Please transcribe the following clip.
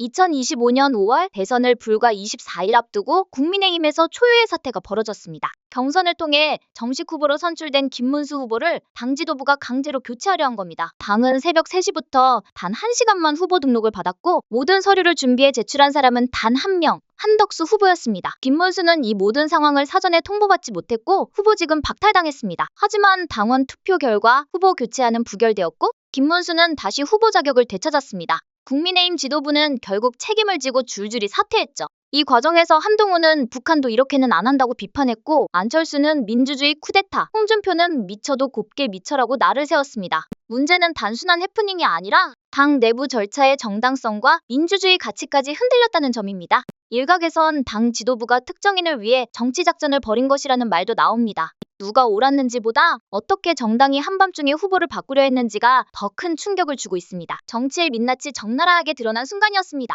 2025년 5월 대선을 불과 24일 앞두고 국민의힘에서 초유의 사태가 벌어졌습니다. 경선을 통해 정식 후보로 선출된 김문수 후보를 당 지도부가 강제로 교체하려 한 겁니다. 당은 새벽 3시부터 단 1시간만 후보 등록을 받았고 모든 서류를 준비해 제출한 사람은 단 한 명, 한덕수 후보였습니다. 김문수는 이 모든 상황을 사전에 통보받지 못했고 후보직은 박탈당했습니다. 하지만 당원 투표 결과 후보 교체안은 부결되었고 김문수는 다시 후보 자격을 되찾았습니다. 국민의힘 지도부는 결국 책임을 지고 줄줄이 사퇴했죠. 이 과정에서 한동훈은 북한도 이렇게는 안 한다고 비판했고 안철수는 민주주의 쿠데타, 홍준표는 미쳐도 곱게 미쳐라고 날을 세웠습니다. 문제는 단순한 해프닝이 아니라 당 내부 절차의 정당성과 민주주의 가치까지 흔들렸다는 점입니다. 일각에선 당 지도부가 특정인을 위해 정치 작전을 벌인 것이라는 말도 나옵니다. 누가 옳았는지보다 어떻게 정당이 한밤중에 후보를 바꾸려 했는지가 더 큰 충격을 주고 있습니다. 정치의 민낯이 적나라하게 드러난 순간이었습니다.